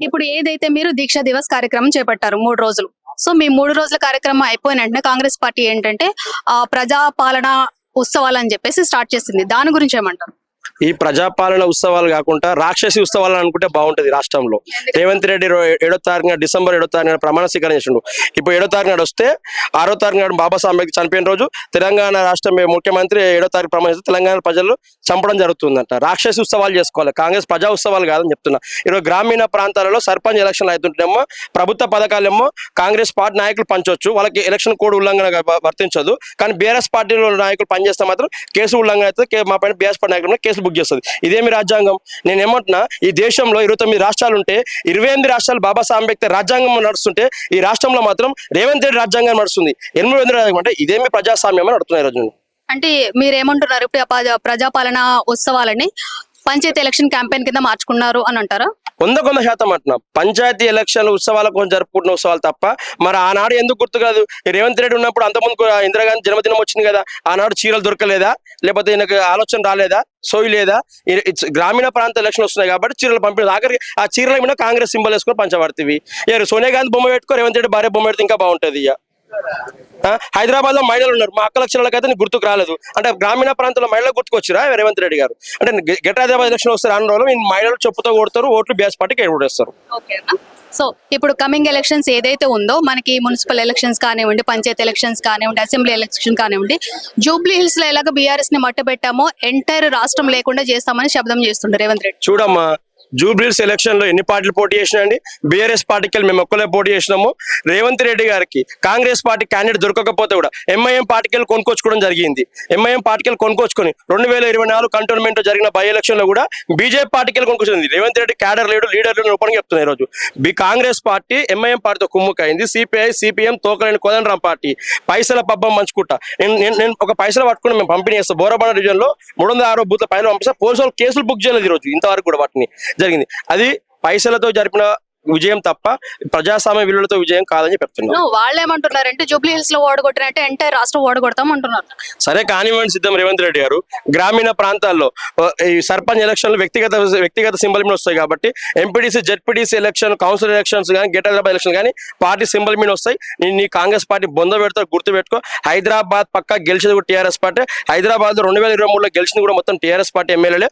ఇప్పుడు ఏదైతే మీరు దీక్షా దివస్ కార్యక్రమం చేపట్టారు మూడు రోజులు సో మీ మూడు రోజుల కార్యక్రమం అయిపోయిన వెంటనే కాంగ్రెస్ పార్టీ ఏంటంటే ఆ ప్రజా పాలన ఉత్సవాలు అని చెప్పేసి స్టార్ట్ చేసింది. దాని గురించి ఏమంటారు? ఈ ప్రజాపాలన ఉత్సవాలు కాకుండా రాక్షసి ఉత్సవాలు అనుకుంటే బాగుంటది రాష్ట్రంలో. రేవంత్ రెడ్డి ఏడో తారీఖున డిసెంబర్ ఏడో తారీఖున ప్రమాణ స్వీకారం చేసిండు. ఇప్పుడు ఏడో తారీఖు నాడు వస్తే ఆరో తారీఖు నాడు బాబాసాహెబ్ అంబేద్కర్ చనిపోయిన రోజు తెలంగాణ రాష్ట్రం ముఖ్యమంత్రి ఏడో తారీఖు ప్రమాణ తెలంగాణ ప్రజలు చంపడం జరుగుతుందంట. రాక్షసి ఉత్సవాలు చేసుకోవాలి. కాంగ్రెస్ ప్రజా ఉత్సవాలు కాదని చెప్తున్నా. ఈరోజు గ్రామీణ ప్రాంతాలలో సర్పంచ్ ఎలక్షన్లు అవుతుంటేమో ప్రభుత్వ పథకాలేమో కాంగ్రెస్ పార్టీ నాయకులు పంచవచ్చు వాళ్ళకి ఎలక్షన్ కోడ్ ఉల్లంఘన వర్తించదు. కానీ బీఆర్ఎస్ పార్టీలో నాయకులు పనిచేస్తే మాత్రం కేసు ఉల్లంఘన అయితే కే- మా పైన బీఆర్ఎస్ పార్టీ నాయకులు కేసులు కేసు బుక్ చేస్తుంది ఇదేమి రాజ్యాంగం? నేను ఏమంటున్నా ఈ దేశంలో ఇరవై తొమ్మిది రాష్ట్రాలు ఉంటే ఇరవై ఎనిమిది రాష్ట్రాలు బాబాసాహెబ్ అంబేద్కర్ రాజ్యాంగం నడుస్తుంటే ఈ రాష్ట్రంలో మాత్రం రేవంత్ రెడ్డి రాజ్యాంగం నడుస్తుంది. ఎనిమిది వందల రాజ్యాంగం అంటే ఇదేమి ప్రజాస్వామ్యం అని అడుగుతున్నారు రోజు అంటే మీరేమంటున్నారు? ఇప్పుడు ప్రజాపాలన ఉత్సవాలని పంచాయతీ ఎలక్షన్ క్యాంపెయిన్ కింద మార్చుకున్నారు అని అంటారా? వంద కొంద శాతం అంటున్నా. పంచాయతీ ఎలక్షన్ ఉత్సవాల కోసం జరుపుకుంటున్న ఉత్సవాలు తప్ప మరి ఆనాడు ఎందుకు గుర్తు కాదు? రేవంత్ రెడ్డి ఉన్నప్పుడు అంతకుముందు కూడా ఇందిరాగాంధీ జన్మదినం వచ్చింది కదా ఆనాడు చీరలు దొరకలేదా? లేకపోతే ఈయనకు ఆలోచన రాలేదా? సోయి లేదా? ఈ- గ్రామీణ ప్రాంత ఎలక్షన్ వస్తున్నాయి కాబట్టి చీరలు పంపిణీ ఆఖరికి ఆ చీరల మీద కాంగ్రెస్ సింబల్ వేసుకొని పంచబడుతుంది సోనియా గాంధీ బొమ్మ పెట్టుకో రేవంత్ రెడ్డి భార్య బొమ్మ పెడితే ఇంకా బాగుంటుంది ఇక. హైదరాబాద్లో మహిళలు ఉన్నారు. మా అక్క లక్షణాలకు అయితే గుర్తుకు రాలేదు. అంటే గ్రామీణ ప్రాంతంలో మహిళలు గుర్తుకొచ్చిరా? రేవంత్ రెడ్డి గారు. అంటే గెట్ హైదరాబాద్ ఎలక్షన్ వస్తే రాను రోజులు మహిళలు చెప్పుతో కొడతారు ఓట్లు బీఎస్ పార్టీకి ఎగబడేస్తారు సో ఇప్పుడు కమింగ్ ఎలక్షన్స్ ఏదైతే ఉందో మనకి మున్సిపల్ ఎలక్షన్స్ కానివ్వండి పంచాయతీ ఎలక్షన్స్ కానివ్వండి అసెంబ్లీ ఎలక్షన్ కానివ్వండి జూబ్లీ హిల్స్లో ఎలాగ బీఆర్ఎస్ని మట్ట పెట్టామో ఎంటైర్ రాష్ట్రం లేకుండా చేస్తామని శబ్దం చేస్తుండే రేవంత్ రెడ్డి. చూడమ్మా జూబ్లీస్ ఎలక్షన్లో ఎన్ని పార్టీలు పోటీ చేసినండి బీఆర్ఎస్ పార్టీకి మేము ఒక్కలే పోటీ చేసినాము. రేవంత్ రెడ్డి గారికి కాంగ్రెస్ పార్టీ క్యాండిడేట్ దొరకకపోతే కూడా ఎంఐఎం పార్టీకి వెళ్ళి కొనుక్కొచ్చుకోవడం జరిగింది. ఎంఐఎం పార్టీకి వెళ్ళి కొనుక్కొచ్చుకొని రెండు వేల ఇరవై నాలుగు కంటోన్మెంట్ జరిగిన బై ఎలక్షన్లో కూడా బీజేపీ పార్టీకి వెళ్ళి కొనుక్కొచ్చింది. రేవంత్ రెడ్డి క్యాడర్ లేడు లీడర్ లేడు ఓపెన్ చెప్తున్నారు ఈ రోజు బి కాంగ్రెస్ పార్టీ ఎంఐఎం పార్టీతో కుమ్ముకైంది సిపిఐ సిపిఎం తోకలేని కోదండరాం పార్టీ పైసల పబ్బం మంచుకుంటా నేను నేను- ఒక పైసలు పట్టుకుని మేము పంపిణీ చేస్తాం. బోరబండ డివిజన్లో మూడు వందల ఆరో బూత్ల పైన పంపిస్తే. పోలీసు వాళ్ళు కేసులు బుక్ చేయలేదు ఈ రోజు ఇంతవరకు కూడా వాటిని. జరిగింది. అది పైసలతో జరిపిన విజయం తప్ప ప్రజాస్వామ్య విలువలతో విజయం కాదని చెప్తున్నాను No, వాళ్ళు ఏమంటున్నారంటే జూబ్లీ హిల్స్లో ఓడగొట్టినట్టే ఎంటైర్ రాష్ట్రం ఓడగొడతాం అంటున్నారు. సరే కానివ్వండి సిద్ధం రేవంత్ రెడ్డి గారు. గ్రామీణ ప్రాంతాల్లో ఈ సర్పంచ్ ఎలక్షన్లు వ్యక్తిగత వ్యక్తిగత సింబల్ మీద వస్తాయి కాబట్టి MPDC ZPDC election council elections కానీ గెట్ హైదరాబాద్ ఎలక్షన్ కానీ పార్టీ సింబల్ మీద వస్తాయి. నీ నీ కాంగ్రెస్ పార్టీ బొంద పెడతారు గుర్తు పెట్టుకో. హైదరాబాద్ పక్క గెలిచేది కూడా టీఆర్ఎస్ పార్టీ. హైదరాబాద్ రెండు వేల ఇరవై మూడులో గెలిచింది కూడా మొత్తం టీఆర్ఎస్ పార్టీ ఎమ్మెల్యేలే.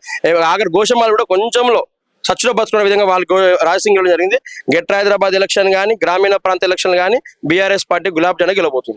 ఆఖరి గోషమాలు కూడా కొంచెంలో సచ్చులో బతుకునే విధంగా వాళ్ళు రాసింగ్ జరిగింది. గెట్ హైదరాబాద్ ఎలక్షన్ కానీ గ్రామీణ ప్రాంత ఎలక్షన్ కానీ బీఆర్ఎస్ పార్టీ గులాబ్ జెండా గెలవబోతుంది.